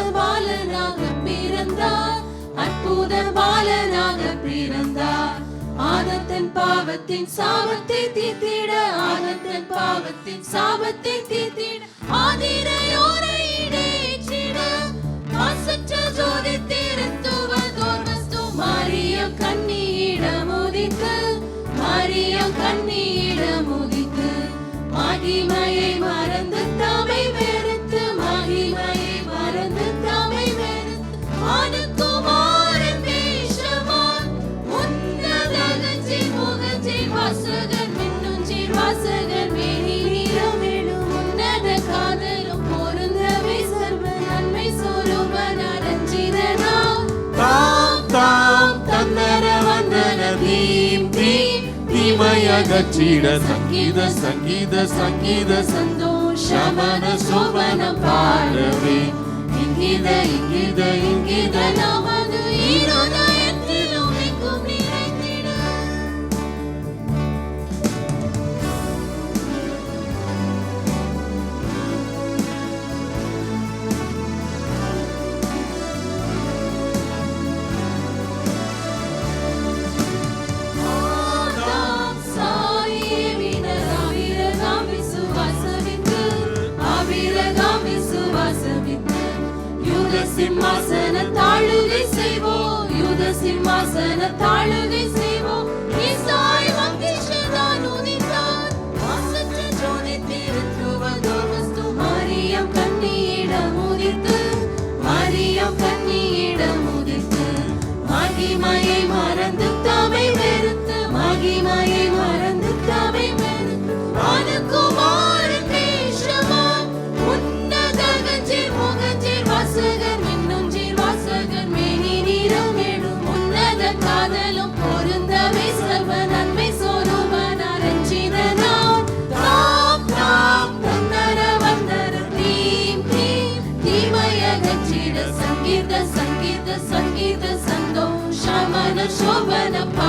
அற்புத பாலனாக பிறந்தார். அற்புத பாலனாக பிறந்தார். ஆதத்தன் பாவத்தின் சாபத்தை தீர்த்திட ஆதத்தன் பாவத்தின் சாபத்தை தீர்த்திட ஆதிரையோரை ஜோதி திருத்துவதோர் வஸ்து மாரியம் கண்ணியிடம் உதித்து மாரியம் கண்ணியிடம் மகிமையை தீமையகற்றிட சங்கீத சங்கீத சங்கீத சந்தோஷமன சோபனம் பாடவே. இங்கித இங்கித இங்கித நமது சிம்மாசன தாழுகை செய்வோம். யூத சிம்மாசன தாழுகை செய்வோம் சங்கீத சங்கீத சந்தோஷமன சோபன பாடவே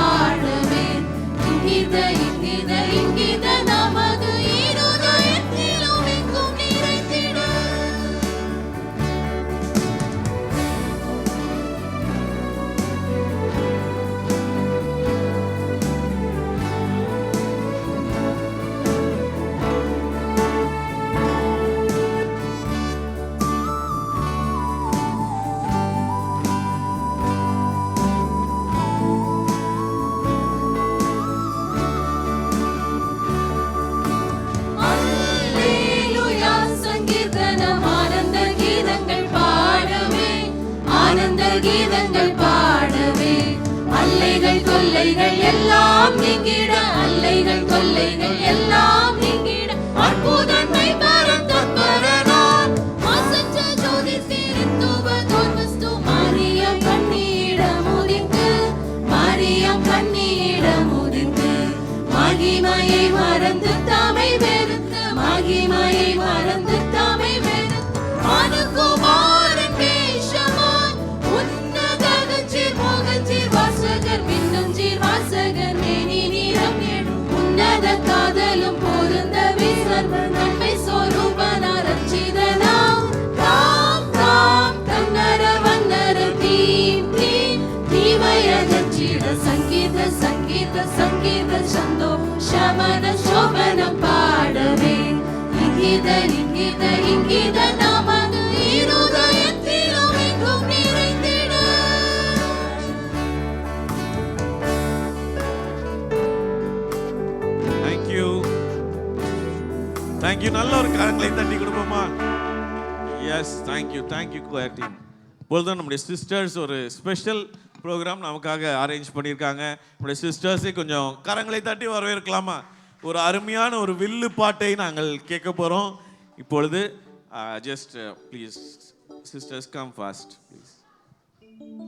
கீதங்கள் பாடவே. அல்லைகள் தொல்லைகள் எல்லாம் நீங்கிட. அல்லைகள் தொல்லைகள் எல்லாம் சங்கீத சந்தோஷமன சோபனம் பாடவே இங்கித இங்கித இங்கித நமது இருதயத்திலும் எங்கும் நிறைந்திட தேங்க்யூ தேங்க்யூ நல்ல ஒரு கரங்களை தட்டி கொடுப்போமா yes thank you thank you choir team இப்பொழுதும் நம்முடைய சிஸ்டர்ஸ் ஒரு ஸ்பெஷல் ப்ரோக்ராம் நமக்காக அரேஞ்ச் பண்ணியிருக்காங்க. நம்முடைய சிஸ்டர்ஸே கொஞ்சம் கரங்களை தட்டி வரவேற்கலாமா? ஒரு அருமையான ஒரு வில்லு பாட்டை நாங்கள் கேட்க போகிறோம் இப்பொழுது just please sisters come fast please